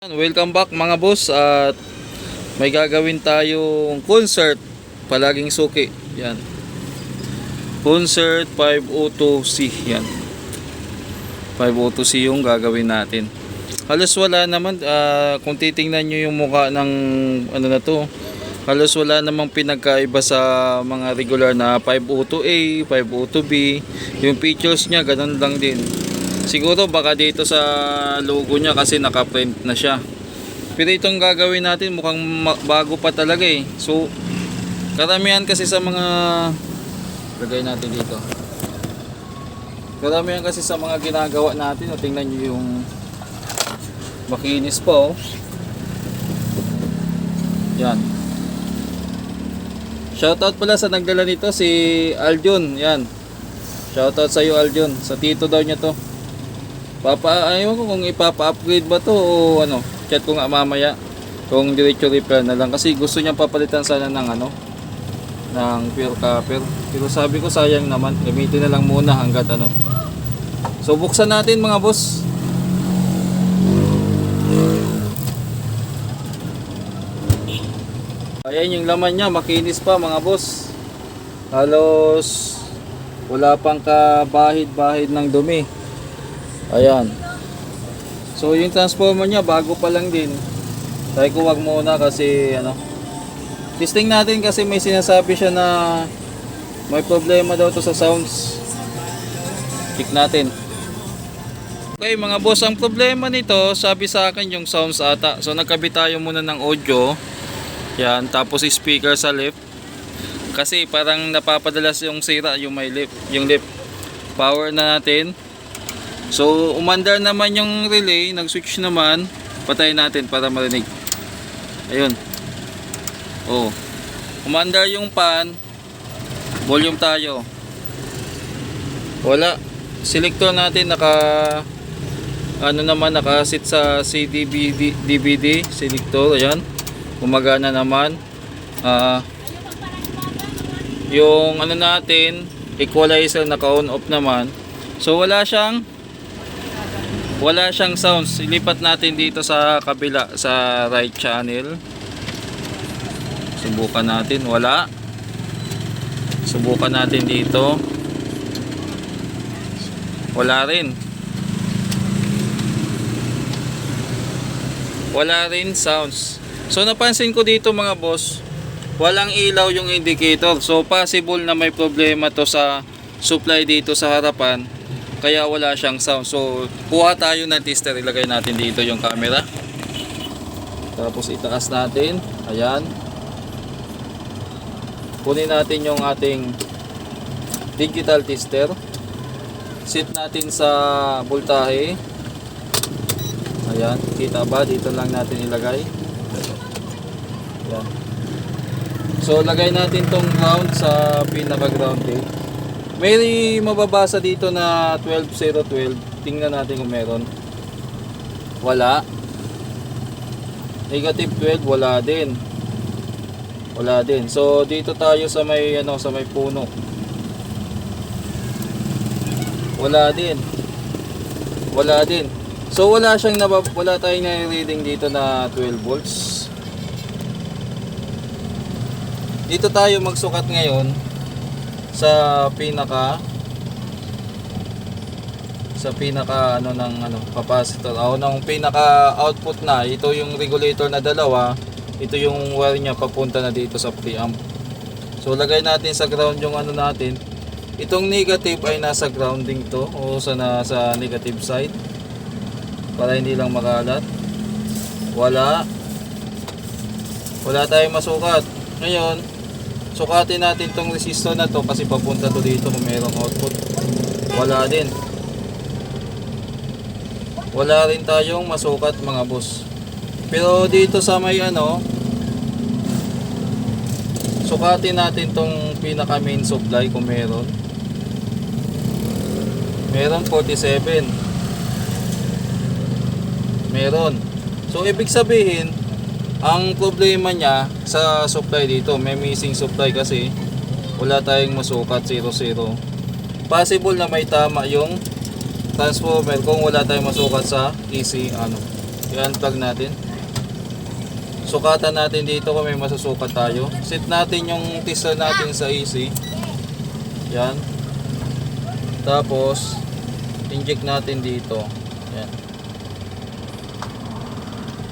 Welcome back mga boss at may gagawin tayong concert palaging suki yan. Concert 502C yan. 502C yung gagawin natin. Halos wala naman ah, kung titingnan nyo yung mukha ng ano na to halos wala namang pinagkaiba sa mga regular na 502A 502B yung features nya ganun lang din Siguro baka dito sa logo niya kasi naka-print na siya. Pero itong gagawin natin mukhang bago pa talaga eh. So, karamihan kasi sa mga... Lagay natin dito. Karamihan kasi sa mga ginagawa natin. O, tingnan nyo yung makinis pa oh. Yan. Shoutout pala sa nagdala nito si Aljun. Yan. Shoutout sa iyo Aljun. Sa tito daw niya to. Papa, ayaw ko kung ipapa-upgrade ba to o ano. Chat ko nga mamaya. Kung diretso repair na lang. Kasi gusto niyang papalitan sana ng ano. Ng pure copper. Pero sabi ko sayang naman. Gamitin na lang muna hanggat ano. So buksan natin mga boss. Ayan yung laman niya. Makinis pa mga boss. Halos wala pang kabahid-bahid ng dumi. Ayan. So yung transformer niya bago pa lang din. Try ko wag muna kasi ano. Testing natin kasi may sinasabi siya na may problema daw to sa sounds. Check natin. Okay mga boss, ang problema nito, sabi sa akin yung sounds ata. So nagkabit tayo muna ng audio. Yan, tapos speaker sa left. Kasi parang napapadalas yung sira, yung may lip, yung lip. Power na natin. So, umandar naman yung relay, nag-switch naman. Patayin natin para marinig. Ayun. Oh. Umandar yung pan. Volume tayo. Wala. Selector natin naka ano naman naka-sit sa CDBD DVD selector. Ayan. Gumagana naman. Ah yung ano natin equalizer naka-on off naman. So wala siyang wala siyang sounds. Ilipat natin dito sa kabila sa right channel. Subukan natin, wala. Subukan natin dito. Wala rin. Wala rin sounds. So napansin ko dito mga boss, walang ilaw yung indicator. So possible na may problema to sa supply dito sa harapan kaya wala siyang sound. So, kuha tayo ng tester. Ilagay natin dito yung camera. Tapos itaas natin. Ayan. Kunin natin yung ating digital tester. Set natin sa voltahe. Ayan. Kita ba? Dito lang natin ilagay. Ayan. So, lagay natin tong ground sa pinaka-ground eh. May mababasa dito na 12012. Tingnan natin kung meron. Wala. Negative 12 wala din. Wala din. So dito tayo sa may ano sa may puno. Wala din. Wala din. So wala siyang nabab wala tayong na-reading dito na 12 volts. Dito tayo magsukat ngayon sa pinaka sa pinaka ano ng ano capacitor. O ng pinaka output na ito yung regulator na dalawa ito yung wire niya papunta na dito sa preamp. So lagay natin sa ground yung ano natin. Itong negative ay nasa grounding to o sa nasa negative side para hindi lang makalat. Wala. Wala tayong masukat. Ngayon sukatin natin tong resistor na to kasi papunta to dito kung merong output. Wala din. Wala rin tayong masukat mga boss. Pero dito sa may ano sukatin natin tong pinaka main supply kung meron. Meron 47 meron. So ibig sabihin ang problema niya sa supply dito, may missing supply kasi wala tayong masukat 00. Possible na may tama yung transformer kung wala tayong masukat sa AC ano I-unplug natin. Sukatan natin dito kung may masusukat tayo. Set natin yung tester natin sa AC. Yan. Tapos, inject natin dito. Yan.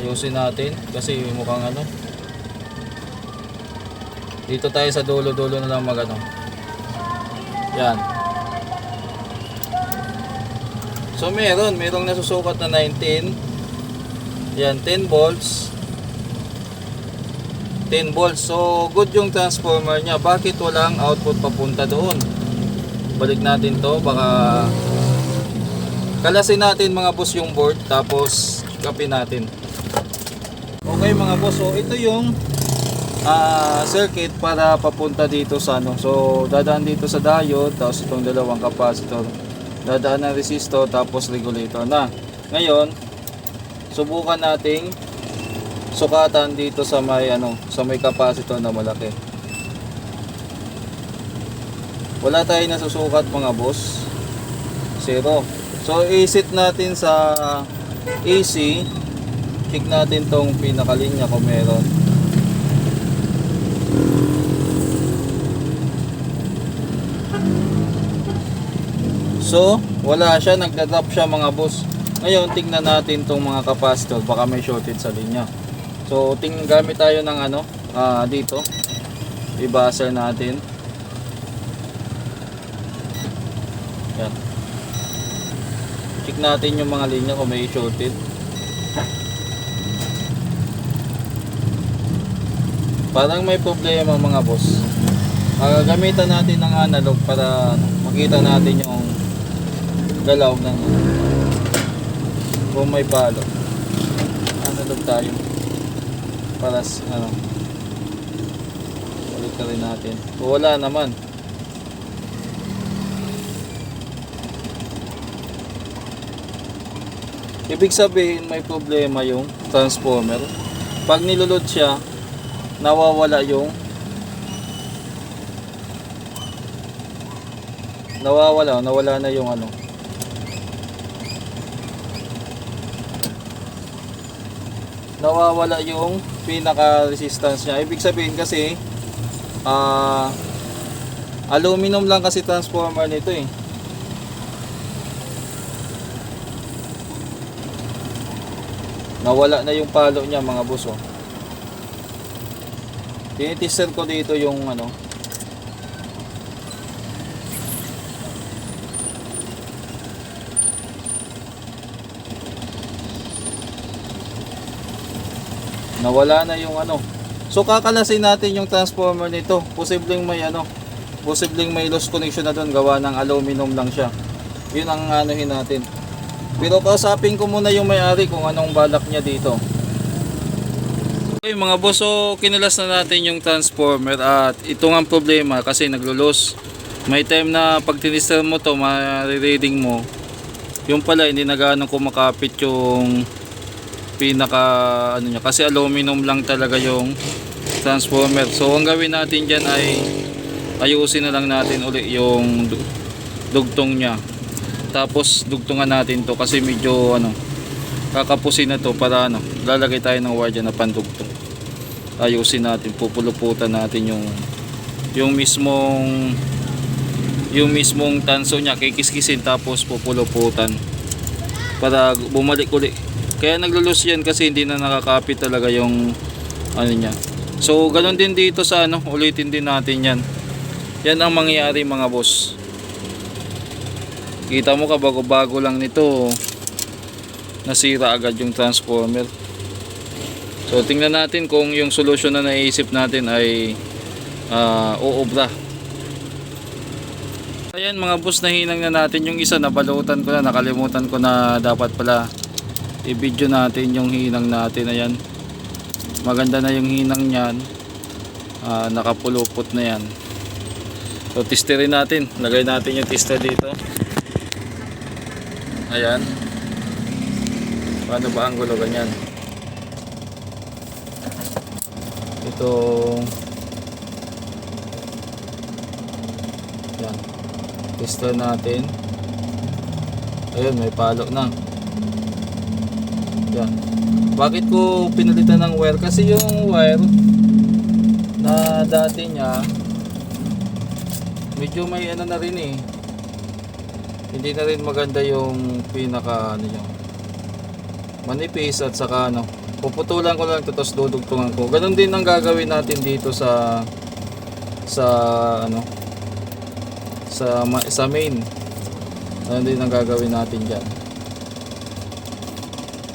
Ayusin natin kasi mukhang ano. Dito tayo sa dulo-dulo na lang magano. Yan. So meron, merong nasusukat na 19. Yan, 10 volts. 10 volts. So good yung transformer niya. Bakit walang output papunta doon? Balik natin to, baka kalasin natin mga boss yung board tapos kapin natin. Okay mga boss, so ito yung ah, circuit para papunta dito sa ano. So dadaan dito sa diode, tapos itong dalawang capacitor. Dadaan ng resistor tapos regulator na. Ngayon, subukan nating sukatan dito sa may ano, sa may capacitor na malaki. Wala tayong nasusukat mga boss. Zero. So i-set natin sa AC. Check natin tong pinakalinya kung meron. So, wala siya, nagda-drop siya mga boss. Ngayon, tingnan natin tong mga capacitor, baka may shorted sa linya. So, ting gamit tayo ng ano, ah, dito. I-buzzer natin. Yan. Check natin yung mga linya kung may shorted. Parang may problema mga boss. Ah, gamitan natin ng analog para makita natin yung galaw ng kung may palo. Analog tayo. Para s- ano ulit ka rin natin. Wala naman. Ibig sabihin may problema yung transformer. Pag nilulod siya, nawawala yung nawawala, nawala na yung ano. Nawawala yung pinaka resistance niya. Ibig sabihin kasi ah aluminum lang kasi transformer nito eh. Nawala na yung palo niya mga boss oh. Tinitester ko dito yung ano. Nawala na yung ano. So kakalasin natin yung transformer nito. Posibleng may ano Posibleng may loss connection na doon Gawa ng aluminum lang siya. Yun ang anuhin natin. Pero kausapin ko muna yung may-ari Kung anong balak niya dito Okay mga boss, so kinalas na natin yung transformer at ito nga problema kasi naglulos. May time na pag tinister mo to, ma-reading mo, yung pala hindi na gaano kumakapit yung pinaka ano niya kasi aluminum lang talaga yung transformer. So ang gawin natin diyan ay ayusin na lang natin uli yung du- dugtong niya. Tapos dugtungan natin to kasi medyo ano kakapusin na to para ano lalagay tayo ng wire na pandugtong ayusin natin pupuluputan natin yung yung mismong yung mismong tanso niya kikiskisin tapos pupuluputan para bumalik uli. Kaya naglulus yan kasi hindi na nakakapit talaga yung ano niya. So ganun din dito sa ano ulitin din natin yan. Yan ang mangyayari mga boss. Kita mo ka bago bago lang nito nasira agad yung transformer so tingnan natin kung yung solution na naisip natin ay uh, uobra ayan mga boss nahinang na natin yung isa. Nabalutan ko na nakalimutan ko na dapat pala i-video natin yung hinang natin. Ayan maganda na yung hinang nyan Ah, nakapulupot na yan. So testerin natin. Lagay natin yung tester dito. Ayan. Paano ba ang gulo ganyan? Ito Yan. Tester natin. Ayun, may palo na. Yan. Bakit ko pinalitan ng wire? Kasi yung wire na dati niya medyo may ano na rin eh. Hindi na rin maganda yung pinaka ano niya. Manipis at saka ano. Puputulan ko lang ito tapos dudugtungan ko. Ganon din ang gagawin natin dito sa sa ano sa sa main. Ganon din ang gagawin natin diyan.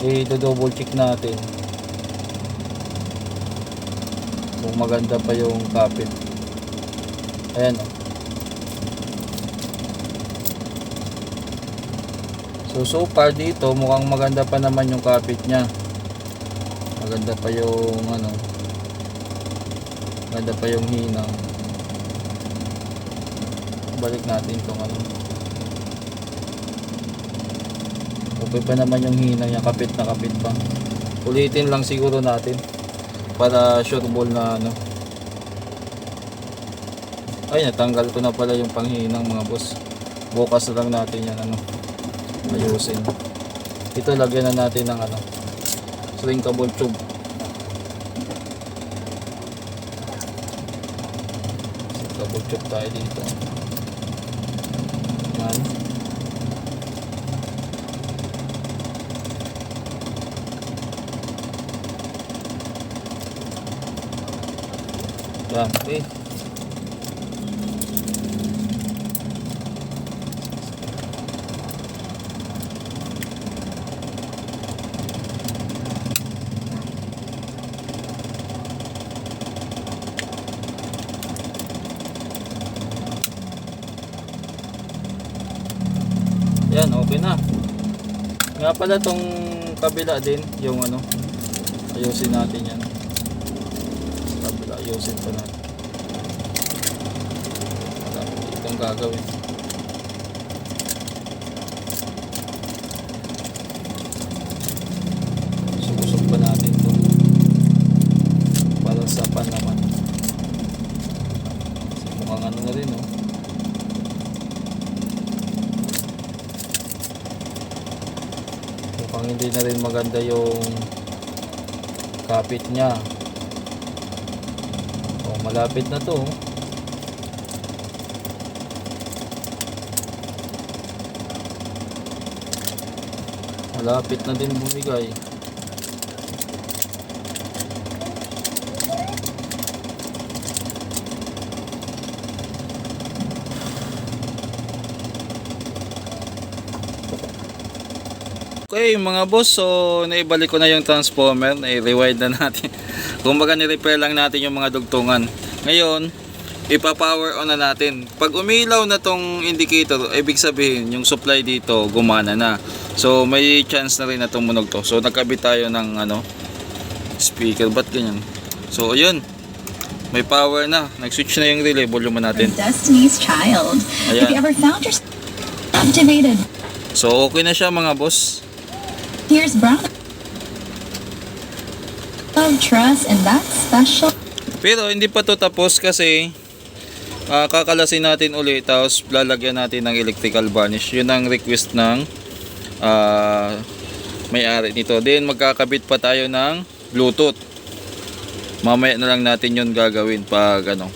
Eh, double check natin kung maganda pa yung kapit. Ayan oh. So, so far dito, mukhang maganda pa naman yung kapit niya. Maganda pa yung ano. Maganda pa yung hinang. Balik natin itong ano. Okay pa naman yung hinang niya, kapit na kapit pa. Ulitin lang siguro natin para sure ball na ano. Ay, natanggal ko na pala yung panghinang mga boss. Bukas lang natin yan ano ayusin ito lagyan na natin ng ano shrinkable tube shrinkable tube tayo dito. Yan. Yan okay Okay na. Nga pala tong kabila din, yung ano, ayusin natin yan. Kabila, ayusin pa natin. Itong gagawin. Susok pa natin to. Para sa pan naman. Kasi mukhang ano na rin, oh. mukhang hindi na rin maganda yung kapit niya. Oh, malapit na to. Malapit na din bumigay Okay mga boss, so naibalik ko na yung transformer, na-rewind na natin. Kumbaga ni-repair lang natin yung mga dugtungan. Ngayon, ipa-power on na natin. Pag umilaw na tong indicator, ibig sabihin yung supply dito gumana na. So may chance na rin na tumunog to. So nagkabit tayo ng ano, speaker. Ba't ganyan? So ayun, may power na. Nag-switch na yung relay, volume natin. Destiny's Child. Ayan. Have you ever found yourself activated? So okay na siya mga boss. Here's Brown. Love, trust, and that special. Pero hindi pa to tapos kasi ah, kakalasin natin uli tapos lalagyan natin ng electrical varnish. Yun ang request ng ah, may-ari nito. Then magkakabit pa tayo ng Bluetooth. Mamaya na lang natin yun gagawin pag ano.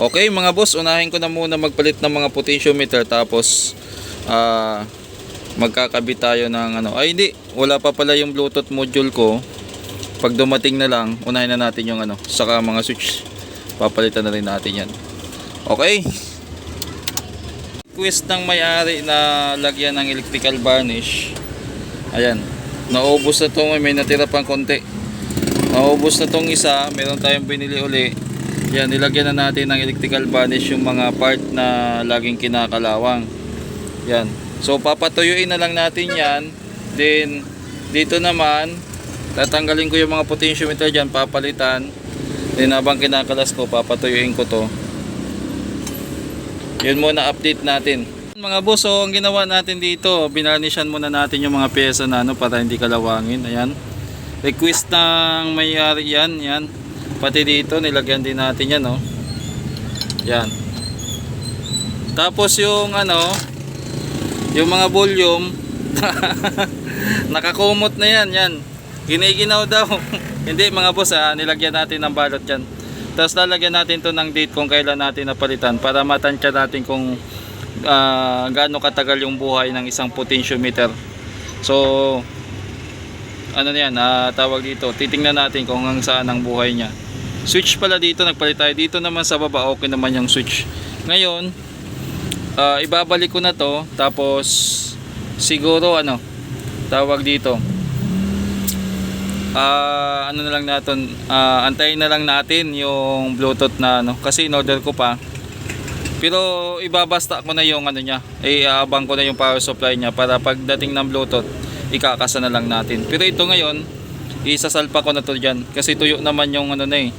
Okay mga boss, unahin ko na muna magpalit ng mga potentiometer tapos ah magkakabit tayo ng ano. Ay hindi, wala pa pala yung Bluetooth module ko pag dumating na lang, unahin na natin yung ano, saka mga switch, papalitan na rin natin yan. Okay? Request ng may-ari na lagyan ng electrical varnish. Ayan, naubos na to, may natira pang konti. Naubos na tong isa, meron tayong binili uli. Yan, nilagyan na natin ng electrical varnish yung mga part na laging kinakalawang. Yan. So papatuyuin na lang natin yan. Then dito naman tatanggalin ko yung mga potentiometer dyan, papalitan. Then habang kinakalas ko, papatuyuin ko to. Yun muna update natin. Mga boss, so ang ginawa natin dito, binarnishan muna natin yung mga pyesa na ano para hindi kalawangin. Ayan. Request ng may-ari yan, yan. Pati dito, nilagyan din natin yan, oh. Yan. Tapos yung ano, yung mga volume Nakakumot na yan, yan. Giniginaw daw. Hindi mga boss, ah, nilagyan natin ng balot yan. Tapos lalagyan natin to ng date kung kailan natin napalitan para matansya natin kung ah, gaano katagal yung buhay ng isang potentiometer. So, ano yan, ah, tawag dito, titingnan natin kung hanggang saan ang buhay niya. Switch pala dito, nagpalit tayo. Dito naman sa baba, okay naman yung switch. Ngayon, ah, ibabalik ko na to, tapos siguro ano, tawag dito, ah ano na lang natin, ah, antayin na lang natin yung Bluetooth na ano, kasi in order ko pa. Pero ibabasta ko na yung ano niya, iabang ko na yung power supply niya para pagdating ng Bluetooth, ikakasa na lang natin. Pero ito ngayon, isasalpa ko na to dyan kasi tuyo naman yung ano na eh.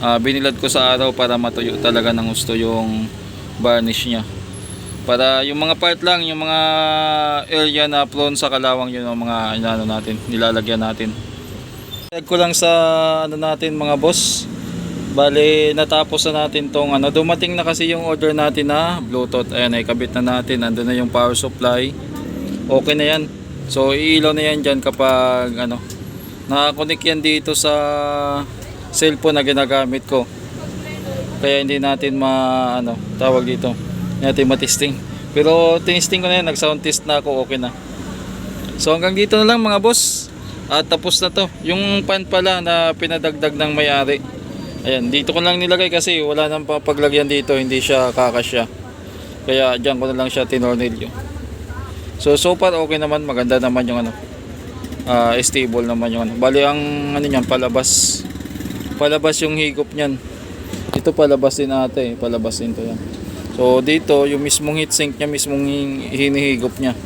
Ah, binilad ko sa araw para matuyo talaga ng gusto yung varnish niya. Para yung mga part lang, yung mga area na prone sa kalawang yun ang mga ano natin, nilalagyan natin. Tag ko lang sa ano natin mga boss. Bale, natapos na natin tong ano. Dumating na kasi yung order natin na Bluetooth. Ayan, ay kabit na natin. Nandun na yung power supply. Okay na yan. So, iilaw na yan dyan kapag ano. Nakakonect yan dito sa cellphone na ginagamit ko. Kaya hindi natin ma ano, tawag dito. Natin matesting. Pero tinisting ko na yan, nag sound test na ako, okay na. So hanggang dito na lang mga boss. At tapos na to. Yung pan pala na pinadagdag ng may-ari. Ayan, dito ko lang nilagay kasi wala nang papaglagyan dito, hindi siya kakasya. Kaya diyan ko na lang siya tinornilyo. So so far okay naman, maganda naman yung ano. ah stable naman yung ano. Bali ang ano niyan, palabas. Palabas yung higop niyan. Ito palabas din ate, palabas din to yan. So dito, yung mismong heatsink niya, mismong hin- hinihigop niya.